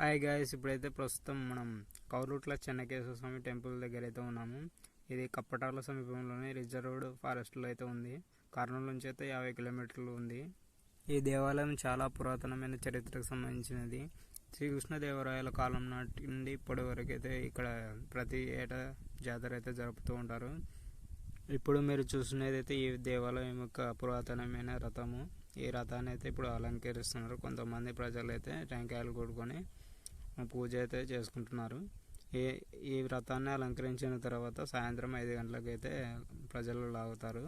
Hi guys ఇప్పుడైతే ప్రస్తుతం మనం కౌరుట్ల చెన్నకేశ్వర స్వామి టెంపుల్ దగ్గర అయితే ఉన్నాము. ఇది కప్పటాల సమీపంలోని రిజర్వ్డ్ ఫారెస్ట్లో అయితే ఉంది. కర్నూలు నుంచి అయితే యాభై కిలోమీటర్లు ఉంది. ఈ దేవాలయం చాలా పురాతనమైన చరిత్రకు సంబంధించినది. శ్రీకృష్ణదేవరాయల కాలం నాటి నుండి ఇప్పటి వరకు అయితే ఇక్కడ ప్రతి ఏటా జాతర అయితే జరుపుతూ ఉంటారు. ఇప్పుడు మీరు చూస్తున్నది అయితే ఈ దేవాలయం యొక్క పురాతనమైన రథము. ఈ రథాన్ని అయితే ఇప్పుడు అలంకరిస్తున్నారు కొంతమంది ప్రజలు అయితే టెంకాయలు కొడుకొని పూజ అయితే చేసుకుంటున్నారు. ఈ ఈ వ్రతాన్ని అలంకరించిన తర్వాత సాయంత్రం ఐదు గంటలకు అయితే ప్రజలు లాగుతారు.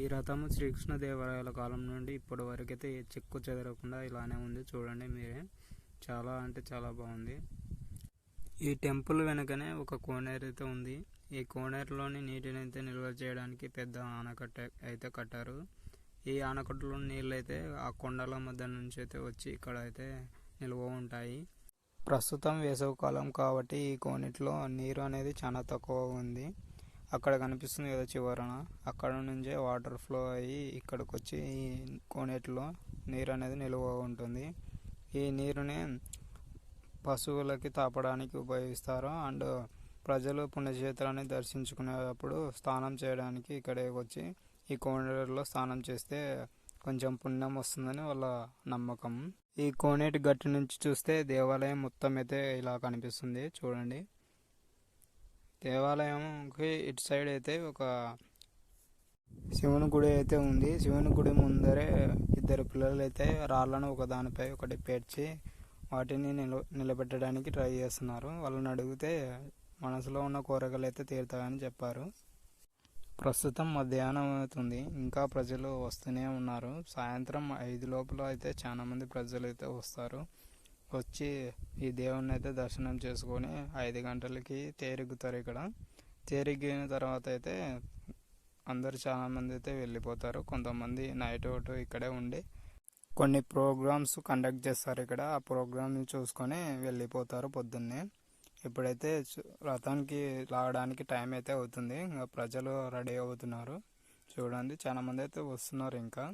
ఈ రథము శ్రీకృష్ణదేవరాయల కాలం నుండి ఇప్పటి వరకు అయితే చెక్కు చెదరకుండా ఇలానే ఉంది. చూడండి మీరే. చాలా అంటే చాలా బాగుంది. ఈ టెంపుల్ వెనుకనే ఒక కోనేరు అయితే ఉంది. ఈ కోనేరులోని నీటిని అయితే నిల్వ చేయడానికి పెద్ద ఆనకట్ట అయితే కట్టారు. ఈ ఆనకట్టలో నీళ్ళు అయితే ఆ కొండల మధ్య నుంచి అయితే వచ్చి ఇక్కడ అయితే నిల్వ ఉంటాయి. ప్రస్తుతం వేసవికాలం కాబట్టి ఈ కోనేటిలో నీరు అనేది చాలా తక్కువ ఉంది అక్కడ కనిపిస్తుంది కదా చివరన. అక్కడ నుంచే వాటర్ ఫ్లో అయ్యి ఇక్కడికి వచ్చి ఈ కోనేటిలో నీరు అనేది నిలువ ఉంటుంది. ఈ నీరుని పశువులకి తాపడానికి ఉపయోగిస్తారు. అండ్ ప్రజలు పుణ్యక్షేత్రాన్ని దర్శించుకునేటప్పుడు స్నానం చేయడానికి ఇక్కడికి వచ్చి ఈ కోనేరులో స్నానం చేస్తే కొంచెం పుణ్యం వస్తుందని వాళ్ళ నమ్మకం. ఈ కోనేటి గట్టి నుంచి చూస్తే దేవాలయం మొత్తం అయితే ఇలా కనిపిస్తుంది. చూడండి. దేవాలయంకి ఇటు సైడ్ అయితే ఒక శివుని గుడి అయితే ఉంది. శివుని గుడి ముందరే ఇద్దరు పిల్లలు అయితే రాళ్ళను ఒకదానిపై ఒకటి పేర్చి వాటిని నిల నిలబెట్టడానికి ట్రై చేస్తున్నారు. వాళ్ళని అడిగితే మనసులో ఉన్న కోరికలు అయితే తీరుతాయని చెప్పారు. ప్రస్తుతం మధ్యాహ్నం అవుతుంది. ఇంకా ప్రజలు వస్తూనే ఉన్నారు. సాయంత్రం ఐదు లోపల అయితే చాలామంది ప్రజలు అయితే వస్తారు. వచ్చి ఈ దేవుణ్ణి అయితే దర్శనం చేసుకొని ఐదు గంటలకి తేరుగుతారు ఇక్కడ. తేరిగిన తర్వాత అయితే అందరు చాలామంది అయితే వెళ్ళిపోతారు. కొంతమంది నైట్ ఒకటి ఇక్కడే ఉండి కొన్ని ప్రోగ్రామ్స్ కండక్ట్ చేస్తారు ఇక్కడ. ఆ ప్రోగ్రామ్ని చూసుకొని వెళ్ళిపోతారు పొద్దున్నే. ఇప్పుడైతే రథానికి లాగడానికి టైం అయితే అవుతుంది. ఇంకా ప్రజలు రెడీ అవుతున్నారు. చూడండి చాలా మంది అయితే వస్తున్నారు ఇంకా.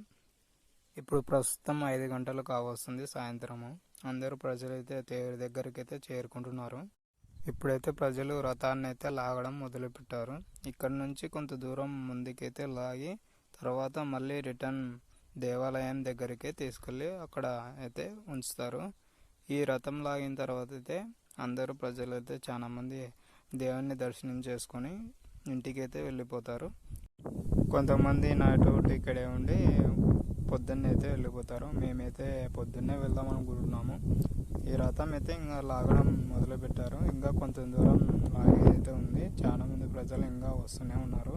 ఇప్పుడు ప్రస్తుతం ఐదు గంటలు కావస్తుంది సాయంత్రము. అందరూ ప్రజలు అయితే తేరు దగ్గరికి అయితే చేరుకుంటున్నారు. ఇప్పుడైతే ప్రజలు రథాన్ని అయితే లాగడం మొదలుపెట్టారు. ఇక్కడ నుంచి కొంత దూరం ముందుకైతే లాగి తర్వాత మళ్ళీ రిటర్న్ దేవాలయం దగ్గరికి తీసుకెళ్ళి అక్కడ అయితే ఉంచుతారు. ఈ రథం లాగిన తర్వాత అయితే అందరూ ప్రజలు అయితే చాలామంది దేవుణ్ణి దర్శనం చేసుకొని ఇంటికి అయితే వెళ్ళిపోతారు. కొంతమంది నైట్ ఇక్కడే ఉండి పొద్దున్నే అయితే వెళ్ళిపోతారు. మేమైతే పొద్దున్నే వెళ్దాం అనుకుంటున్నాము. ఈ రథం అయితే ఇంకా లాగడం మొదలుపెట్టారు. ఇంకా కొంత దూరం లాగే అయితే ఉంది. చాలా మంది ప్రజలు ఇంకా వస్తూనే ఉన్నారు.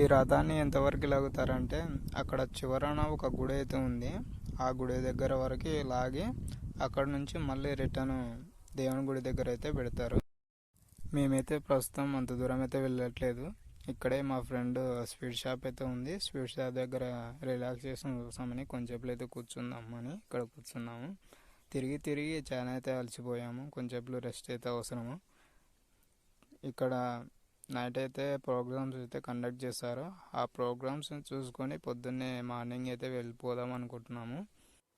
ఈ రథాన్ని ఎంతవరకు లాగుతారంటే అక్కడ చివరన ఒక గుడి అయితే ఉంది. ఆ గుడి దగ్గర వరకు లాగి అక్కడ నుంచి మళ్ళీ రిటర్న్ దేవుని గుడి దగ్గర అయితే పెడతారు. మేమైతే ప్రస్తుతం అంత దూరం అయితే వెళ్ళట్లేదు. ఇక్కడే మా ఫ్రెండ్ స్వీట్ షాప్ అయితే ఉంది. స్వీట్ షాప్ దగ్గర రిలాక్సేషన్ కోసమని కొంచెంసేపు అయితే కూర్చుందామని ఇక్కడ కూర్చున్నాము. తిరిగి తిరిగి చాలా అయితే అలసిపోయాము. కొంచెంసేపు రెస్ట్ అయితే అవసరము. ఇక్కడ నైట్ అయితే ప్రోగ్రామ్స్ అయితే కండక్ట్ చేశారు. ఆ ప్రోగ్రామ్స్ చూసుకొని పొద్దున్నే మార్నింగ్ అయితే వెళ్ళిపోదాం అనుకుంటున్నాము.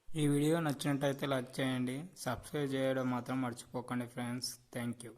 ఈ వీడియో నచ్చినట్టయితే లైక్ చేయండి. సబ్స్క్రైబ్ చేయడం మాత్రం మర్చిపోకండి ఫ్రెండ్స్. Thank you.